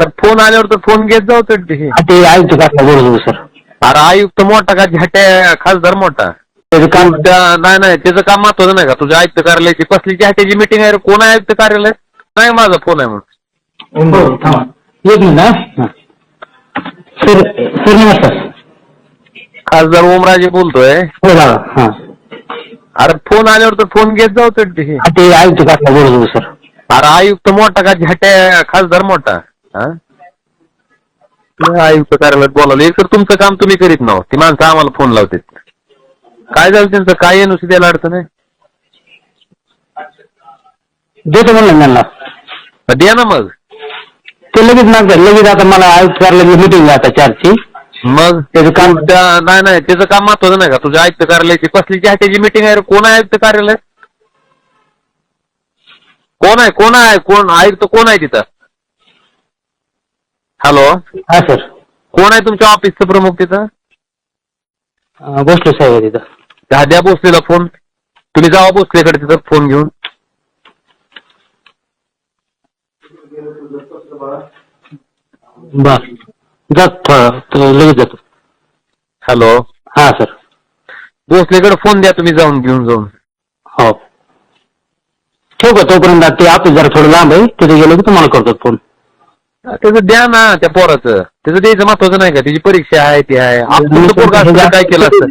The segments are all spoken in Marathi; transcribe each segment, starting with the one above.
अरे फोन आल्यावर तर फोन घेत जाऊ तर ते ते आयुक्त का बोलतो सर अरे आयुक्त मोठा का झाट्या खासदार मोठा? त्याचं काम त्या- नाही नाही त्याचं काम महत्वाचं नाही का? तुझ्या आयुक्त कार्यालयाची कसली झाट्याची मिटिंग आहे रे? कोण आहे आयुक्त कार्यालय? नाही माझा फोन आहे म्हणून. थांबा. एक मिनिट हा. सर सर नमस्कार. खासदार ओमराजे बोलतोय. हो दादा हा. अरे फोन आल्यावर तर फोन घेत जाऊ तर ते ते आयुक्त का बोलतो सर अरे आयुक्त मोठा का झाट्या खासदार मोठा? हा? आयुक्त कार्यालयात बोलावलं. एक तर तुमचं काम तुम्ही करीत नाहो. ती माणसं आम्हाला फोन लावतात. काय झालं त्यांचं? काय येणं द्यायला अडचण आहे? देतो म्हणलं ना त्यांना द्या ना मग. ते लगेच मागतात. लगेच आता मला आयुक्त कार्यालयाची मिटिंग आता चारची. मग? त्याचं काम त्या- नाही नाही. त्याचं काम महत्वाचं नाही का? तुझ्या आयुक्त कार्यालयाची कसली झाट्याची मिटिंग आहे रे? कोण आहे आयुक्त कार्यालय कोण आहे? कोण आहे? कोण आयुक्त कोण आहे तिथं? हॅलो हा सर कोण आहे तुमच्या ऑफिसचं प्रमुख तिथं? अं, भोसले साहेब आहे तिथं. त्या द्या भोसलेला फोन तुम्ही जावा भोसलेकडे तिथं फोन घेऊन. बर. जात थोडं तो लगेच जातो. हॅलो हा सर भोसलेकडे फोन द्या तुम्ही जाऊन घेऊन जाऊन. हो. ठेवू का तोपर्यंत? ते ऑफिस जरा थोडं लांब आहे. तिथे गेलो की तुम्हाला करतो फोन त्याचं द्या ना त्या पोराचं. त्याचं द्यायचं महत्वाचं नाही का? त्याची परीक्षा आहे ती आहे. पोरगा काय केलं असतं?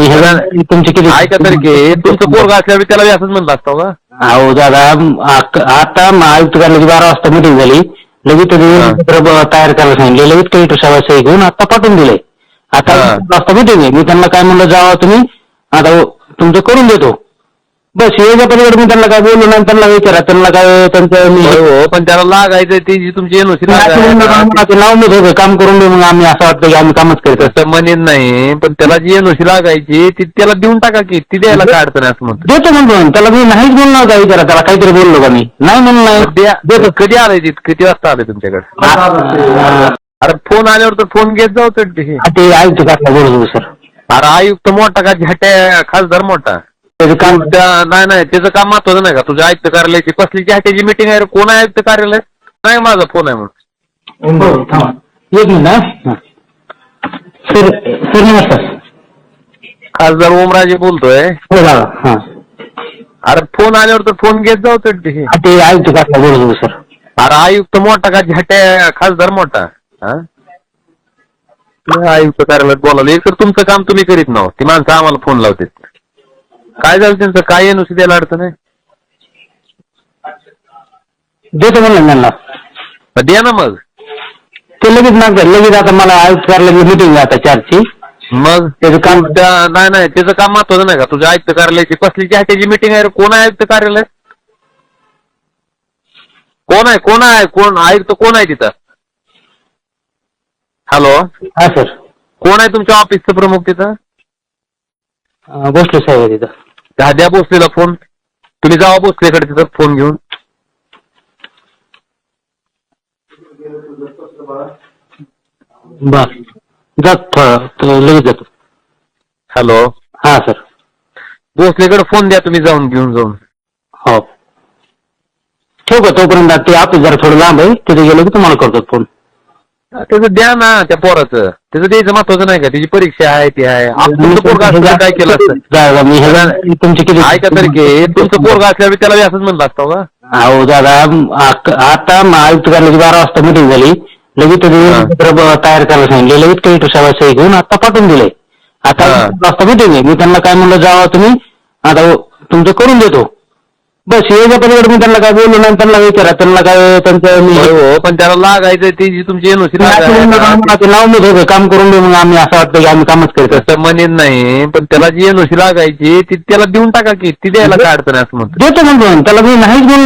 हे तुमचे ऐका तरी की तुमचं पोरगा असल्यावर त्याला असंच म्हणलं असतं का अहो दादा आता आयुक्त कार्यालयाची बारा वाजता मिटिंग झाली. लगेच हा. तयार करायला सांगितले. लगेच कलेक्टर साहेब सही घेऊन आता पाठवून दिले. आता हा. वाजता मिटिंग आहे. मी त्यांना काय म्हणलं जावा तुम्ही. आता तुमचं करून देतो. बस याच्या पलीकडे मी त्यांना काय बोललो नाही त्यांना विचारा त्यांना काय त्यांचं मी हो पण त्याला लागायचं ती जी तुमची एनओसी ते नाव मी ठेवतो काम करून देऊ मग आम्ही असं वाटतं की आम्ही कामच करतो तसं म्हणेन नाही पण त्याला जी एनओसी लागायची ती त्याला देऊन टाका की ती द्यायला काय अडचण आहे असं म्हणतो. देतो म्हणतो. त्याला मी नाहीच बोललो होता विचारा त्याला काहीतरी बोललो का मी? नाही म्हणलं नाही. द्या देतो कधी आले ती किती वाजता आले तुमच्याकडे? आ- अरे फोन आल्यावर तर फोन घेत जाऊ तर ते. आयुक्त का बोलतो सर. अरे आयुक्त मोठा का झाट्या खासदार मोठा? त्याचं काम त्या- नाही नाही त्याचं काम महत्वाचं नाही का? तुझ्या आयुक्त कार्यालयाची कसली झाट्याची मिटिंग आहे रे? कोण आहे आयुक्त कार्यालय? नाही माझा फोन आहे म्हणून. हो, थांबा. एक मिनिट हा. सर सर नमस्कार. खासदार ओमराजे बोलतोय. हो दादा हा. अरे फोन आल्यावर तर फोन घेत जाऊ तर ते आयुक्त बोलतो सर. अरे आयुक्त मोठा का झाट्या खासदार मोठा? हा? आयुक्त कार्यालयात बोलावलं. एक तर तुमचं काम तुम्ही करीत नाहो ती माणसं आम्हाला फोन लावतात. काय झालं त्यांचं? काय येणं द्यायला अडचण आहे? देतो म्हणलं त्यांना. द्या ना मग. ते लगेच मागतात. लगेच आता मला आयुक्त कार्यालयाची मिटिंग आहे आता चारची. मग? त्याचं काम त्या- नाही नाही. त्याचं काम महत्वाचं नाही का? तुझ्या आयुक्त कार्यालयाची कसली झाट्याची मिटिंग आहे रे? कोण आहे आयुक्त कार्यालय? कोण आहे? कोण आहे? कोण? आयुक्त कोण आहे तिथं? हॅलो हा सर कोण आहे तुमच्या ऑफिसचं प्रमुख तिथं? भोसले साहेब आहे तिथं. त्या द्या भोसलेला फोन. तुम्ही जावा भोसलेकडे तिथं फोन घेऊन. बर जात लगेच जातो. हॅलो. हा सर. भोसलेकडे फोन द्या तुम्ही जाऊन घेऊन जाऊन. हो. ठेवू का तोपर्यंत? ते ऑफिस जरा थोडं लांब आहे. तिथे गेलो की तुम्हाला करतो फोन. त्याचं द्या ना त्या पोराचं. त्याचं द्यायचं महत्वाचं नाही का? त्याची परीक्षा आहे ती आहे. तुमचं पोरगा काय केलं असतं? दादा मी हे तुमचे किती ऐका तरी की तुमचं पोरगा असल्यावर त्याला बी असंच म्हणलं असतं का? अहो दादा आक- आता आयुक्त कार्यालयाची बारा वाजता मिटिंग झाली. लगेच ते हा. पत्र ब- तयार करायला सांगितले. लगेच कलेक्टर साहेब सही घेऊन आता पाठवून दिले. आता हा. वाजता मिटिंग आहे. मी त्यांना काय म्हणलं जावा तुम्ही. आता तुमचं करून देतो. बस याच्या पलीकडे मी त्यांना काय बोललो नाही त्यांना विचारा त्यांना काय त्यांचं मी होय हो पण त्याला लागायचं ती जी तुमची एनओसी ते नाव मी ठेवतो काम करून देऊ मग आम्ही असं वाटतं की आम्ही कामच करतो तसं म्हणेन नाही पण त्याला जी एनओसी लागायची ती त्याला देऊन टाका की ती द्यायला काय अडचण आहे असं म्हणतो. देतो म्हणतो त्याला मी नाहीच बोललो